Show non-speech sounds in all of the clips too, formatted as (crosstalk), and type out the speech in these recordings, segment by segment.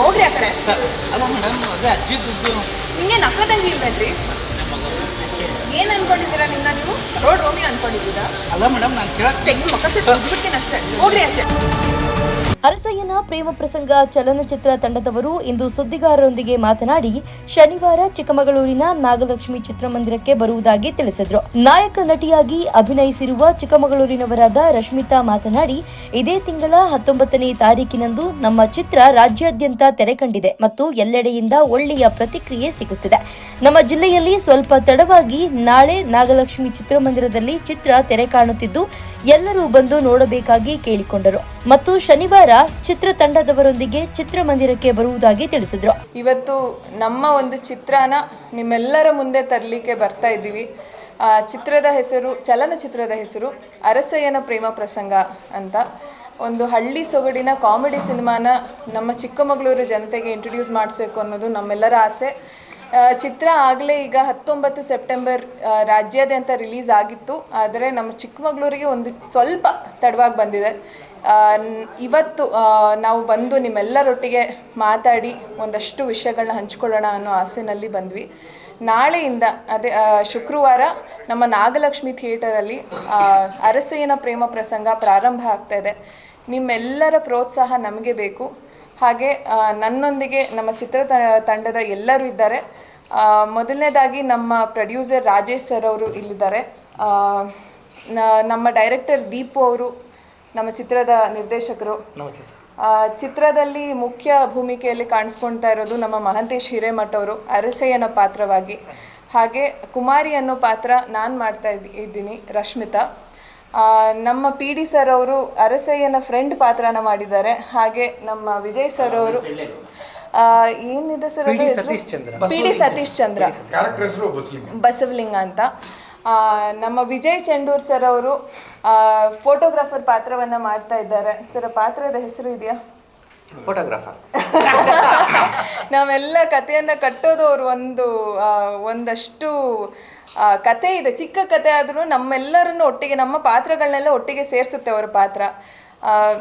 ಹೋಗ್ರಿ ಆ ಕಡೆ. ಅಲ್ಲ ಮೇಡಮ್ ಅದೇ ಅಜ್ಜಿ ದುಡ್ಡು. ನಿಂಗೆ ನಕ್ಕದಂಗೆ ಇಲ್ವೇನ್ರಿ? ಏನ್ ಅನ್ಕೊಂಡಿದ್ದೀರಾ ನಿಮ್ನ ನೀವು? ರೋಡ್ ರೋಮಿ ಅನ್ಕೊಂಡಿದ್ದೀರಾ? ಅಲ್ಲ ಮೇಡಮ್ ನಾನು ಕೇಳಕ್ ತೆಗ್ದು ಮಕ್ಕ ಸೆಟ್ ಬಿಡ್ತೀನಿ ಅಷ್ಟೇ. ಹೋಗ್ರಿ ಆಚೆ. ಅರಸಯ್ಯನ ಪ್ರೇಮ ಪ್ರಸಂಗ ಚಲನಚಿತ್ರ ತಂಡದವರು ಇಂದು ಸುದ್ದಿಗಾರರೊಂದಿಗೆ ಮಾತನಾಡಿ, ಶನಿವಾರ ಚಿಕ್ಕಮಗಳೂರಿನ ನಾಗಲಕ್ಷ್ಮಿ ಚಿತ್ರಮಂದಿರಕ್ಕೆ ಬರುವುದಾಗಿ ತಿಳಿಸಿದ್ರು. ನಾಯಕ ನಟಿಯಾಗಿ ಅಭಿನಯಿಸಿರುವ ಚಿಕ್ಕಮಗಳೂರಿನವರಾದ ರಶ್ಮಿತಾ ಮಾತನಾಡಿ, ಇದೇ ತಿಂಗಳ ಹತ್ತೊಂಬತ್ತನೇ ತಾರೀಕಿನಂದು ನಮ್ಮ ಚಿತ್ರ ರಾಜ್ಯಾದ್ಯಂತ ತೆರೆ ಕಂಡಿದೆ ಮತ್ತು ಎಲ್ಲೆಡೆಯಿಂದ ಒಳ್ಳೆಯ ಪ್ರತಿಕ್ರಿಯೆ ಸಿಗುತ್ತಿದೆ. ನಮ್ಮ ಜಿಲ್ಲೆಯಲ್ಲಿ ಸ್ವಲ್ಪ ತಡವಾಗಿ ನಾಳೆ ನಾಗಲಕ್ಷ್ಮಿ ಚಿತ್ರಮಂದಿರದಲ್ಲಿ ಚಿತ್ರ ತೆರೆ ಕಾಣುತ್ತಿದ್ದು, ಎಲ್ಲರೂ ಬಂದು ನೋಡಬೇಕಾಗಿ ಕೇಳಿಕೊಂಡರು. ಮತ್ತು ಶನಿವಾರ ಚಿತ್ರತಂಡದವರೊಂದಿಗೆ ಚಿತ್ರಮಂದಿರಕ್ಕೆ ಬರುವುದಾಗಿ ತಿಳಿಸಿದ್ರು. ಇವತ್ತು ನಮ್ಮ ಒಂದು ಚಿತ್ರನ ನಿಮ್ಮೆಲ್ಲರ ಮುಂದೆ ತರಲಿಕ್ಕೆ ಬರ್ತಾ ಇದ್ದೀವಿ. ಚಿತ್ರದ ಹೆಸರು, ಚಲನಚಿತ್ರದ ಹೆಸರು ಅರಸಯ್ಯನ ಪ್ರೇಮ ಪ್ರಸಂಗ ಅಂತ. ಒಂದು ಹಳ್ಳಿ ಸೊಗಡಿನ ಕಾಮಿಡಿ ಸಿನಿಮಾನ ನಮ್ಮ ಚಿಕ್ಕಮಗಳೂರು ಜನತೆಗೆ ಇಂಟ್ರೊಡ್ಯೂಸ್ ಮಾಡಿಸ್ಬೇಕು ಅನ್ನೋದು ನಮ್ಮೆಲ್ಲರ ಆಸೆ. ಚಿತ್ರ ಆಗಲೇ ಈಗ ಹತ್ತೊಂಬತ್ತು ಸೆಪ್ಟೆಂಬರ್ ರಾಜ್ಯಾದ್ಯಂತ ರಿಲೀಸ್ ಆಗಿತ್ತು. ಆದರೆ ನಮ್ಮ ಚಿಕ್ಕಮಗಳೂರಿಗೆ ಒಂದು ಸ್ವಲ್ಪ ತಡವಾಗಿ ಬಂದಿದೆ. ಇವತ್ತು ನಾವು ಬಂದು ನಿಮ್ಮೆಲ್ಲರೊಟ್ಟಿಗೆ ಮಾತಾಡಿ ಒಂದಷ್ಟು ವಿಷಯಗಳನ್ನ ಹಂಚ್ಕೊಳ್ಳೋಣ ಅನ್ನೋ ಆಸೆನಲ್ಲಿ ಬಂದ್ವಿ. ನಾಳೆಯಿಂದ, ಅದೇ ಶುಕ್ರವಾರ ನಮ್ಮ ನಾಗಲಕ್ಷ್ಮಿ ಥಿಯೇಟರಲ್ಲಿ ಅರಸೆಯನ ಪ್ರೇಮ ಪ್ರಸಂಗ ಪ್ರಾರಂಭ ಆಗ್ತಾ ಇದೆ. ನಿಮ್ಮೆಲ್ಲರ ಪ್ರೋತ್ಸಾಹ ನಮಗೆ ಬೇಕು. ಹಾಗೆ ನನ್ನೊಂದಿಗೆ ನಮ್ಮ ಚಿತ್ರ ತಂಡದ ಎಲ್ಲರೂ ಇದ್ದಾರೆ. ಮೊದಲನೇದಾಗಿ ನಮ್ಮ ಪ್ರೊಡ್ಯೂಸರ್ ರಾಜೇಶ್ ಸರ್ ಅವರು ಇಲ್ಲಿದ್ದಾರೆ. ನಮ್ಮ ಡೈರೆಕ್ಟರ್ ದೀಪು ಅವರು ನಮ್ಮ ಚಿತ್ರದ ನಿರ್ದೇಶಕರು. ನಮಸ್ತೆ ಸರ್. ಚಿತ್ರದಲ್ಲಿ ಮುಖ್ಯ ಭೂಮಿಕೆಯಲ್ಲಿ ಕಾಣಿಸ್ಕೊಳ್ತಾ ಇರೋದು ನಮ್ಮ ಮಹಂತೇಶ್ ಹಿರೇಮಠ ಅವರು ಅರಸೆಯನ ಪಾತ್ರವಾಗಿ. ಹಾಗೆ ಕುಮಾರಿ ಅನ್ನೋ ಪಾತ್ರ ನಾನು ಮಾಡ್ತಾ ಇದ್ದಿ ಇದ್ದೀನಿ ರಶ್ಮಿತಾ. ನಮ್ಮ ಪಿ ಡಿ ಸರ್ ಅವರು ಅರಸಯ್ಯನ ಫ್ರೆಂಡ್ ಪಾತ್ರನ ಮಾಡಿದ್ದಾರೆ. ಹಾಗೆ ನಮ್ಮ ವಿಜಯ್ ಸರ್ ಅವರು ಏನಿದೆ sir P D Satish Chandra. Basavalinga ಅಂತ. ನಮ್ಮ ವಿಜಯ್ ಚಂಡೂರ್ ಸರ್ ಅವರು ಫೋಟೋಗ್ರಾಫರ್ ಪಾತ್ರವನ್ನ ಮಾಡ್ತಾ ಇದ್ದಾರೆ. ಸರ್ ಪಾತ್ರದ ಹೆಸರು ಇದೆಯಾ? ಫೋಟೋಗ್ರಾಫರ್ (laughs) ನಾವೆಲ್ಲ ಕಥೆಯನ್ನ ಕಟ್ಟೋದು ಅವರು ಒಂದು ಒಂದಷ್ಟು ಕತೆ ಇದೆ. ಚಿಕ್ಕ ಕತೆ ಆದರೂ ನಮ್ಮೆಲ್ಲರನ್ನು ಒಟ್ಟಿಗೆ ನಮ್ಮ ಪಾತ್ರಗಳನ್ನೆಲ್ಲ ಒಟ್ಟಿಗೆ ಸೇರಿಸುತ್ತೆ ಅವರ ಪಾತ್ರ.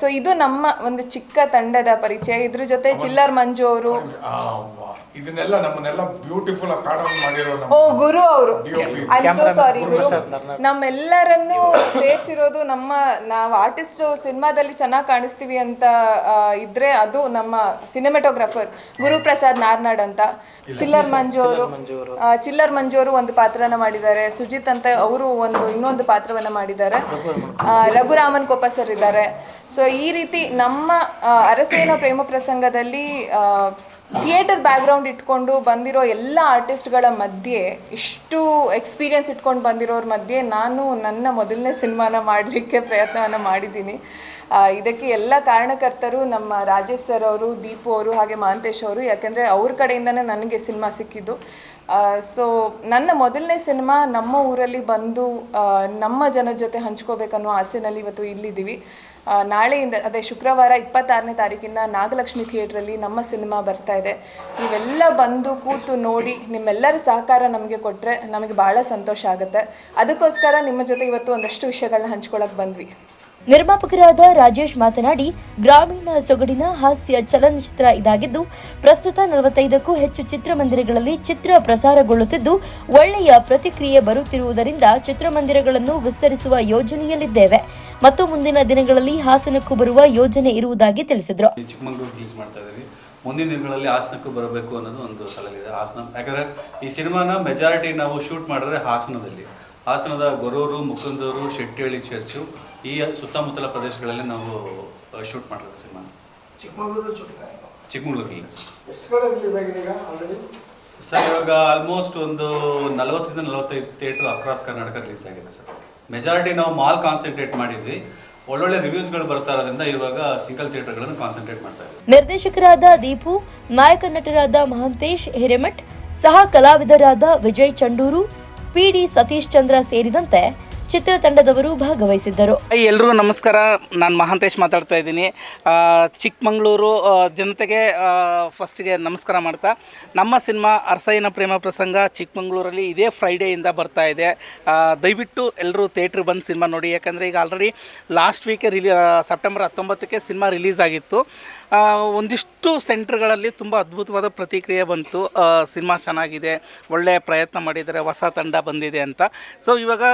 ಸೊ ಇದು ನಮ್ಮ ಒಂದು ಚಿಕ್ಕ ತಂಡದ ಪರಿಚಯ. ಇದ್ರ ಜೊತೆ ಚಿಲ್ಲರ್ ಮಂಜು ಅವರು ಇದನ್ನೆಲ್ಲ ನಮ್ಮನ್ನೆಲ್ಲ ಬ್ಯೂಟಿಫುಲ್ ಮಾಡಿರೋ ನಮ್ಮ ಓ ಗುರು ಅವರು. I so sorry Guru. ನಮ್ಮೆಲ್ಲರನ್ನು ಸೇರಿಸಿರೋದು ನಮ್ಮ ನಾವು ಆರ್ಟಿಸ್ಟ್ ಸಿನಿಮಾದಲ್ಲಿ ಚೆನ್ನಾಗಿ ಕಾಣಿಸ್ತೀವಿ ಅಂತ ಆ, ಇದ್ರೆ ಅದು ನಮ್ಮ ಸಿನಿಮಾಟೋಗ್ರಾಫರ್ ಗುರುಪ್ರಸಾದ್ ನಾರ್ನಾಡ್ ಅಂತ. ಚಿಲ್ಲರ್ ಮಂಜು ಅವರು. ಆ, ಚಿಲ್ಲರ್ ಮಂಜು ಅವರು ಒಂದು ಪಾತ್ರನ ಮಾಡಿದ್ದಾರೆ. ಸುಜಿತ್ ಅಂತ ಅವರು ಒಂದು ಇನ್ನೊಂದು ಪಾತ್ರವನ್ನ ಮಾಡಿದ್ದಾರೆ. ಆ, ರಘುರಾಮನ್ ಕೊಪ್ಪ ಸರ್ ಇದ್ದಾರೆ. ಸೊ ಈ ರೀತಿ ನಮ್ಮ ಆ, ಅರಸೇನ ಪ್ರೇಮ ಪ್ರಸಂಗದಲ್ಲಿ ಥಿಯೇಟರ್ ಬ್ಯಾಕ್ಗ್ರೌಂಡ್ ಇಟ್ಕೊಂಡು ಬಂದಿರೋ ಎಲ್ಲ ಆರ್ಟಿಸ್ಟ್ಗಳ ಮಧ್ಯೆ ಇಷ್ಟು ಎಕ್ಸ್ಪೀರಿಯನ್ಸ್ ಇಟ್ಕೊಂಡು ಬಂದಿರೋರ ಮಧ್ಯೆ ನಾನು ನನ್ನ ಮೊದಲನೇ ಸಿನಿಮಾನ ಮಾಡಲಿಕ್ಕೆ ಪ್ರಯತ್ನವನ್ನು ಮಾಡಿದ್ದೀನಿ. ಇದಕ್ಕೆ ಎಲ್ಲ ಕಾರಣಕರ್ತರು ನಮ್ಮ ರಾಜೇಶ್ ಸರ್ ಅವರು, ದೀಪು ಅವರು, ಹಾಗೆ ಮಹಂತೇಶ್ ಅವರು, ಯಾಕೆಂದರೆ ಅವ್ರ ಕಡೆಯಿಂದನೇ ನನಗೆ ಸಿನಿಮಾ ಸಿಕ್ಕಿದ್ದು. ಸೊ ನನ್ನ ಮೊದಲನೇ ಸಿನಿಮಾ ನಮ್ಮ ಊರಲ್ಲಿ ಬಂದು ನಮ್ಮ ಜನರ ಜೊತೆ ಹಂಚ್ಕೋಬೇಕನ್ನೋ ಆಸೆನಲ್ಲಿ ಇವತ್ತು ಇಲ್ಲಿದ್ದೀವಿ. ನಾಳೆಯಿಂದ, ಅದೇ ಶುಕ್ರವಾರ ಇಪ್ಪತ್ತಾರನೇ ತಾರೀಕಿಂದ ನಾಗಲಕ್ಷ್ಮಿ ಥಿಯೇಟ್ರಲ್ಲಿ ನಮ್ಮ ಸಿನಿಮಾ ಬರ್ತಾ ಇದೆ. ನೀವೆಲ್ಲ ಬಂದು ಕೂತು ನೋಡಿ, ನಿಮ್ಮೆಲ್ಲರ ಸಹಕಾರ ನಮಗೆ ಕೊಟ್ಟರೆ ನಮಗೆ ಭಾಳ ಸಂತೋಷ ಆಗುತ್ತೆ. ಅದಕ್ಕೋಸ್ಕರ ನಿಮ್ಮ ಜೊತೆ ಇವತ್ತು ಒಂದಷ್ಟು ವಿಷಯಗಳನ್ನ ಹಂಚ್ಕೊಳ್ಳೋಕೆ ಬಂದ್ವಿ. ನಿರ್ಮಾಪಕರಾದ ರಾಜೇಶ್ ಮಾತನಾಡಿ, ಗ್ರಾಮೀಣ ಸೊಗಡಿನ ಹಾಸ್ಯ ಚಲನಚಿತ್ರ ಇದಾಗಿದ್ದು, ಪ್ರಸ್ತುತ ನಲವತ್ತೈದಕ್ಕೂ ಹೆಚ್ಚು ಚಿತ್ರಮಂದಿರಗಳಲ್ಲಿ ಚಿತ್ರ ಪ್ರಸಾರಗೊಳ್ಳುತ್ತಿದ್ದು, ಒಳ್ಳೆಯ ಪ್ರತಿಕ್ರಿಯೆ ಬರುತ್ತಿರುವುದರಿಂದ ಚಿತ್ರಮಂದಿರಗಳನ್ನು ವಿಸ್ತರಿಸುವ ಯೋಜನೆಯಲ್ಲಿದ್ದೇವೆ. ಮತ್ತು ಮುಂದಿನ ದಿನಗಳಲ್ಲಿ ಹಾಸನಕ್ಕೂ ಬರುವ ಯೋಜನೆ ಇರುವುದಾಗಿ ತಿಳಿಸಿದರು. ಈ ಚಿಕ್ಕಮಂಗ್ಳೂರು ರಿಲೀಸ್ ಮಾಡ್ತಾ ಇದ್ದೀವಿ. ಮುಂದಿನ ದಿನಗಳಲ್ಲಿ ಹಾಸನಕ್ಕೂ ಬರಬೇಕು ಅನ್ನೋದು ಒಂದು ಸಲಹೆ ಹಾಸನ ಯಾಕಂದರೆ ಈ ಸಿನಿಮಾನ ಮೆಜಾರಿಟಿ ನಾವು ಶೂಟ್ ಮಾಡಿದ್ರೆ ಹಾಸನದಲ್ಲಿ. ಹಾಸನದ ಗೊರೂರು ಮುಕುಂದೂರು ಶೆಟ್ಟಿಹಳ್ಳಿ ಚರ್ಚು ಈ ಸುತ್ತಮುತ್ತಲ ಪ್ರದೇಶಗಳಲ್ಲಿ ನಾವು ಶೂಟ್ ಮಾಡಿರೋದು ಸಿನಿಮಾ ಚಿಕ್ಕಮಗಳೂರು ರಿಲೀಸ್ ಸರ್ ಇವಾಗ ಆಲ್ಮೋಸ್ಟ್ ಒಂದು ನಲವತ್ತರಿಂದ ನಲವತ್ತೈದು ಥಿಯೇಟ್ರ್ ಅಕ್ರಾಸ್ ಕರ್ನಾಟಕ ರಿಲೀಸ್ ಆಗಿದೆ ಸರ್. ಮೆಜಾರಿಟಿ ನಾವು ಮಾಲ್ ಕಾನ್ಸಂಟ್ರೇಟ್ ಮಾಡಿದ್ವಿ. ಒಳ್ಳೊಳ್ಳೆ ರಿವ್ಯೂಸ್ಗಳು ಬರ್ತಾ ಇರೋದ್ರಿಂದ ಇವಾಗ ಸಿಂಗಲ್ ಥಿಯೇಟರ್ಗಳನ್ನು ಕಾನ್ಸಂಟ್ರೇಟ್ ಮಾಡ್ತಾ ಇದ್ದೀವಿ. ನಿರ್ದೇಶಕರಾದ ದೀಪು, ನಾಯಕ ನಟರಾದ ಮಹಂತೇಶ್ ಹಿರೇಮಠ್, ಸಹ ಕಲಾವಿದರಾದ ವಿಜಯ್ ಚಂಡೂರು ಪಿಡಿ ಸತೀಶ್ ಚಂದ್ರ ಸೇರಿದಂತೆ ಚಿತ್ರತಂಡದವರು ಭಾಗವಹಿಸಿದ್ದರು. ಎಲ್ರಿಗೂ ನಮಸ್ಕಾರ. ನಾನು ಮಹಾಂತೇಶ್ ಮಾತಾಡ್ತಾ ಇದ್ದೀನಿ. ಚಿಕ್ಕಮಗಳೂರು ಜನತೆಗೆ ಫಸ್ಟ್ಗೆ ನಮಸ್ಕಾರ ಮಾಡ್ತಾ. ನಮ್ಮ ಸಿನಿಮಾ ಅರಸಯ್ಯನ ಪ್ರೇಮ ಪ್ರಸಂಗ ಚಿಕ್ಕಮಂಗ್ಳೂರಲ್ಲಿ ಇದೇ ಫ್ರೈಡೆಯಿಂದ ಬರ್ತಾ ಇದೆ. ದಯವಿಟ್ಟು ಎಲ್ಲರೂ ಥಿಯೇಟ್ರ್ ಬಂದು ಸಿನಿಮಾ ನೋಡಿ. ಯಾಕಂದರೆ ಈಗ already last week release September ಹತ್ತೊಂಬತ್ತಕ್ಕೆ cinema release ಆಗಿತ್ತು. ಒಂದಿಷ್ಟು ಒಂದಿಷ್ಟು ಸೆಂಟ್ರ್ಗಳಲ್ಲಿ ತುಂಬ ಅದ್ಭುತವಾದ ಪ್ರತಿಕ್ರಿಯೆ ಬಂತು. ಸಿನಿಮಾ ಚೆನ್ನಾಗಿದೆ ಒಳ್ಳೆಯ ಪ್ರಯತ್ನ ಮಾಡಿದ್ದಾರೆ, ಹೊಸ ತಂಡ ಬಂದಿದೆ ಅಂತ. ಸೊ ಇವಾಗ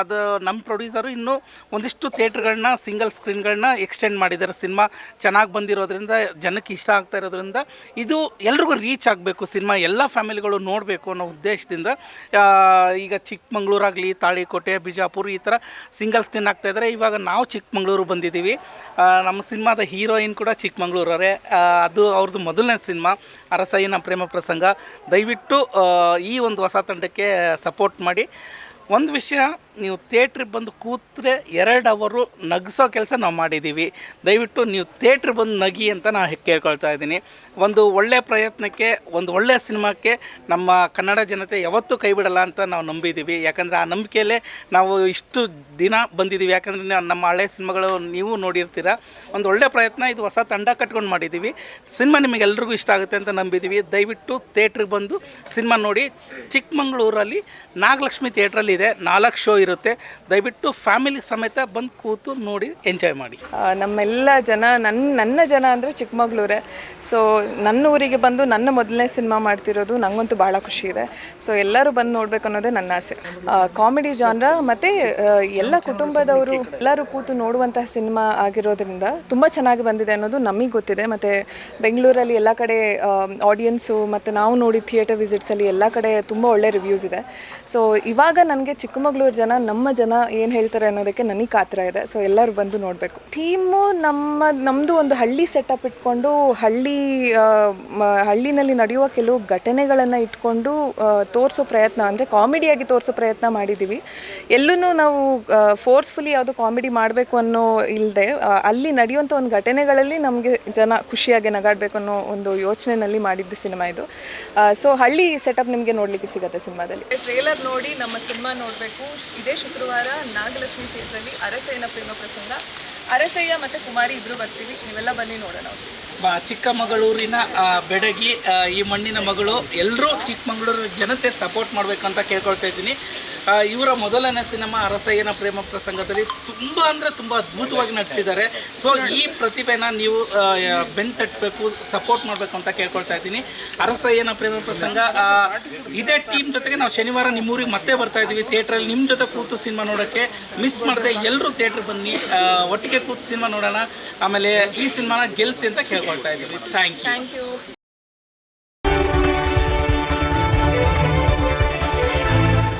ಅದು ನಮ್ಮ ಪ್ರೊಡ್ಯೂಸರು ಇನ್ನೂ ಒಂದಿಷ್ಟು ಥಿಯೇಟ್ರ್ಗಳನ್ನ ಸಿಂಗಲ್ ಸ್ಕ್ರೀನ್ಗಳನ್ನ ಎಕ್ಸ್ಟೆಂಡ್ ಮಾಡಿದ್ದಾರೆ. ಸಿನಿಮಾ ಚೆನ್ನಾಗಿ ಬಂದಿರೋದ್ರಿಂದ, ಜನಕ್ಕೆ ಇಷ್ಟ ಆಗ್ತಾ ಇರೋದ್ರಿಂದ ಇದು ಎಲ್ರಿಗೂ ರೀಚ್ ಆಗಬೇಕು. ಸಿನಿಮಾ ಎಲ್ಲ ಫ್ಯಾಮಿಲಿಗಳು ನೋಡಬೇಕು ಅನ್ನೋ ಉದ್ದೇಶದಿಂದ ಈಗ ಚಿಕ್ಕಮಂಗ್ಳೂರಾಗಲಿ, ತಾಳಿಕೋಟೆ, ಬಿಜಾಪುರ ಈ ಥರ ಸಿಂಗಲ್ ಸ್ಕ್ರೀನ್ ಆಗ್ತಾ ಇದ್ದಾರೆ. ಇವಾಗ ನಾವು ಚಿಕ್ಕಮಂಗ್ಳೂರು ಬಂದಿದ್ದೀವಿ. ನಮ್ಮ ಸಿನಿಮಾದ ಹೀರೋಯಿನ್ ಕೂಡ ಚಿಕ್ಕಮಂಗ್ಳೂರವರೇ. ಅದು ಅವ್ರದ್ದು ಮೊದಲನೇ ಸಿನಿಮಾ, ಅರಸಯ್ಯನ ಪ್ರೇಮ ಪ್ರಸಂಗ. ದಯವಿಟ್ಟು ಈ ಒಂದು ಹೊಸ ತಂಡಕ್ಕೆ ಸಪೋರ್ಟ್ ಮಾಡಿ. ಒಂದು ವಿಷಯ ನೀವು ಥಿಯೇಟ್ರಿಗೆ ಬಂದು ಕೂತ್ರೆ ಎರಡು ಅವರು ನಗಿಸೋ ಕೆಲಸ ನಾವು ಮಾಡಿದ್ದೀವಿ. ದಯವಿಟ್ಟು ನೀವು ಥಿಯೇಟ್ರಿಗೆ ಬಂದು ನಗಿ ಅಂತ ನಾನು ಕೇಳ್ಕೊಳ್ತಾ ಇದ್ದೀನಿ. ಒಂದು ಒಳ್ಳೆಯ ಪ್ರಯತ್ನಕ್ಕೆ, ಒಂದು ಒಳ್ಳೆಯ ಸಿನಿಮಾಕ್ಕೆ ನಮ್ಮ ಕನ್ನಡ ಜನತೆ ಯಾವತ್ತೂ ಕೈ ಬಿಡಲ್ಲ ಅಂತ ನಾವು ನಂಬಿದ್ದೀವಿ. ಯಾಕಂದರೆ ಆ ನಂಬಿಕೆಯಲ್ಲೇ ನಾವು ಇಷ್ಟು ದಿನ ಬಂದಿದ್ದೀವಿ. ಯಾಕಂದರೆ ನಮ್ಮ ಹಳೆ ಸಿನಿಮಾಗಳು ನೀವು ನೋಡಿರ್ತೀರ. ಒಂದು ಒಳ್ಳೆಯ ಪ್ರಯತ್ನ, ಇದು ಹೊಸ ತಂಡ ಕಟ್ಕೊಂಡು ಮಾಡಿದ್ದೀವಿ. ಸಿನಿಮಾ ನಿಮಗೆ ಎಲ್ರಿಗೂ ಇಷ್ಟ ಆಗುತ್ತೆ ಅಂತ ನಂಬಿದ್ದೀವಿ. ದಯವಿಟ್ಟು ಥಿಯೇಟ್ರಿಗೆ ಬಂದು ಸಿನಿಮಾ ನೋಡಿ. ಚಿಕ್ಕಮಂಗ್ಳೂರಲ್ಲಿ ನಾಗಲಕ್ಷ್ಮಿ ಥಿಯೇಟ್ರಲ್ಲಿ ಇದೆ ನಾಲ್ಕು ಶೋ ಇರುತ್ತೆ. ದಯವಿಟ್ಟು ಫ್ಯಾಮಿಲಿ ಸಮೇತ ಬಂದು ಕೂತು ನೋಡಿ ಎಂಜಾಯ್ ಮಾಡಿ. ನಮ್ಮೆಲ್ಲ ಜನ ನನ್ನ ನನ್ನ ಜನ ಅಂದರೆ ಚಿಕ್ಕಮಗಳೂರೇ. ಸೊ ನನ್ನ ಊರಿಗೆ ಬಂದು ನನ್ನ ಮೊದಲನೇ ಸಿನಿಮಾ ಮಾಡ್ತಿರೋದು ನನಗಂತೂ ಭಾಳ ಖುಷಿ ಇದೆ. ಸೊ ಎಲ್ಲರೂ ಬಂದು ನೋಡ್ಬೇಕು ಅನ್ನೋದೇ ನನ್ನ ಆಸೆ. ಕಾಮಿಡಿ ಜಾನ್ರ ಮತ್ತು ಎಲ್ಲ ಕುಟುಂಬದವರು ಎಲ್ಲರೂ ಕೂತು ನೋಡುವಂತಹ ಸಿನಿಮಾ ಆಗಿರೋದ್ರಿಂದ ತುಂಬ ಚೆನ್ನಾಗಿ ಬಂದಿದೆ ಅನ್ನೋದು ನಮಗೆ ಗೊತ್ತಿದೆ. ಮತ್ತು ಬೆಂಗಳೂರಲ್ಲಿ ಎಲ್ಲ ಕಡೆ ಆಡಿಯನ್ಸು ಮತ್ತು ನಾವು ನೋಡಿದ ಥಿಯೇಟರ್ ವಿಸಿಟ್ಸಲ್ಲಿ ಎಲ್ಲ ಕಡೆ ತುಂಬ ಒಳ್ಳೆ ರಿವ್ಯೂಸ್ ಇದೆ. ಸೊ ಇವಾಗ ನನಗೆ ಚಿಕ್ಕಮಗಳೂರು ಜನ ನಮ್ಮ ಜನ ಏನು ಹೇಳ್ತಾರೆ ಅನ್ನೋದಕ್ಕೆ ನನಗೆ ಕಾತರ ಇದೆ. ಸೊ ಎಲ್ಲರೂ ಬಂದು ನೋಡಬೇಕು. ಥೀಮು ನಮ್ಮ ನಮ್ಮದು ಒಂದು ಹಳ್ಳಿ ಸೆಟಪ್ ಇಟ್ಕೊಂಡು, ಹಳ್ಳಿ ಹಳ್ಳಿನಲ್ಲಿ ನಡೆಯುವ ಕೆಲವು ಘಟನೆಗಳನ್ನು ಇಟ್ಕೊಂಡು ತೋರಿಸೋ ಪ್ರಯತ್ನ ಅಂದರೆ ಕಾಮಿಡಿಯಾಗಿ ತೋರಿಸೋ ಪ್ರಯತ್ನ ಮಾಡಿದ್ದೀವಿ ಎಲ್ಲೂ ನಾವು ಫೋರ್ಸ್ಫುಲಿ ಯಾವುದು ಕಾಮಿಡಿ ಮಾಡಬೇಕು ಅನ್ನೋ ಇಲ್ಲದೆ ಅಲ್ಲಿ ನಡೆಯುವಂಥ ಒಂದು ಘಟನೆಗಳಲ್ಲಿ ನಮಗೆ ಜನ ಖುಷಿಯಾಗಿ ನಗಾಡಬೇಕು ಅನ್ನೋ ಒಂದು ಯೋಚನೆಯಲ್ಲಿ ಮಾಡಿದ್ದು ಸಿನಿಮಾ ಇದು. ಸೊ ಹಳ್ಳಿ ಸೆಟಪ್ ನಿಮಗೆ ನೋಡಲಿಕ್ಕೆ ಸಿಗುತ್ತೆ ಸಿನಿಮಾದಲ್ಲಿ. ಟ್ರೇಲರ್ ನೋಡಿ ನಮ್ಮ ಸಿನಿಮಾ ನೋಡಬೇಕು. ಇದೇ ಶುಕ್ರವಾರ ನಾಗಲಕ್ಷ್ಮಿ ತೀರ್ಥದಲ್ಲಿ ಅರಸಯ್ಯನ ಪ್ರೇಮ ಪ್ರಸಂಗ. ಅರಸಯ್ಯ ಮತ್ತು ಕುಮಾರಿ ಇಬ್ಬರು ಬರ್ತೀವಿ, ನೀವೆಲ್ಲ ಬನ್ನಿ ನೋಡೋಣ. ಚಿಕ್ಕಮಗಳೂರಿನ ಬೆಡಗಿ ಈ ಮಣ್ಣಿನ ಮಗಳು. ಎಲ್ಲರೂ ಚಿಕ್ಕಮಗಳೂರು ಜನತೆ ಸಪೋರ್ಟ್ ಮಾಡಬೇಕು ಅಂತ ಕೇಳ್ಕೊಳ್ತಾ ಇದ್ದೀನಿ. ಇವರ ಮೊದಲನೇ ಸಿನಿಮಾ ಅರಸಯ್ಯನ ಪ್ರೇಮ ಪ್ರಸಂಗದಲ್ಲಿ ತುಂಬ ಅಂದರೆ ತುಂಬ ಅದ್ಭುತವಾಗಿ ನಟಿಸಿದ್ದಾರೆ. ಸೊ ಈ ಪ್ರತಿಭೆನ ನೀವು ಬೆನ್ ತಟ್ಟಬೇಕು ಸಪೋರ್ಟ್ ಮಾಡಬೇಕು ಅಂತ ಕೇಳ್ಕೊಳ್ತಾ ಇದ್ದೀನಿ. ಅರಸಯ್ಯನ ಪ್ರೇಮ ಪ್ರಸಂಗ ಇದೇ ಟೀಮ್ ಜೊತೆಗೆ ನಾವು ಶನಿವಾರ ನಿಮ್ಮೂರಿಗೆ ಮತ್ತೆ ಬರ್ತಾ ಇದ್ದೀವಿ. ಥಿಯೇಟ್ರಲ್ಲಿ ನಿಮ್ಮ ಜೊತೆ ಕೂತು ಸಿನಿಮಾ ನೋಡೋಕ್ಕೆ ಮಿಸ್ ಮಾಡದೆ ಎಲ್ಲರೂ ಥಿಯೇಟ್ರ್ ಬನ್ನಿ. ಒಟ್ಟಿಗೆ ಕೂತು ಸಿನಿಮಾ ನೋಡೋಣ. ಆಮೇಲೆ ಈ ಸಿನಿಮಾನ ಗೆಲ್ಸಿ ಅಂತ ಕೇಳ್ಕೊಳ್ತಾ ಇದ್ದೀವಿ. Thank you thank you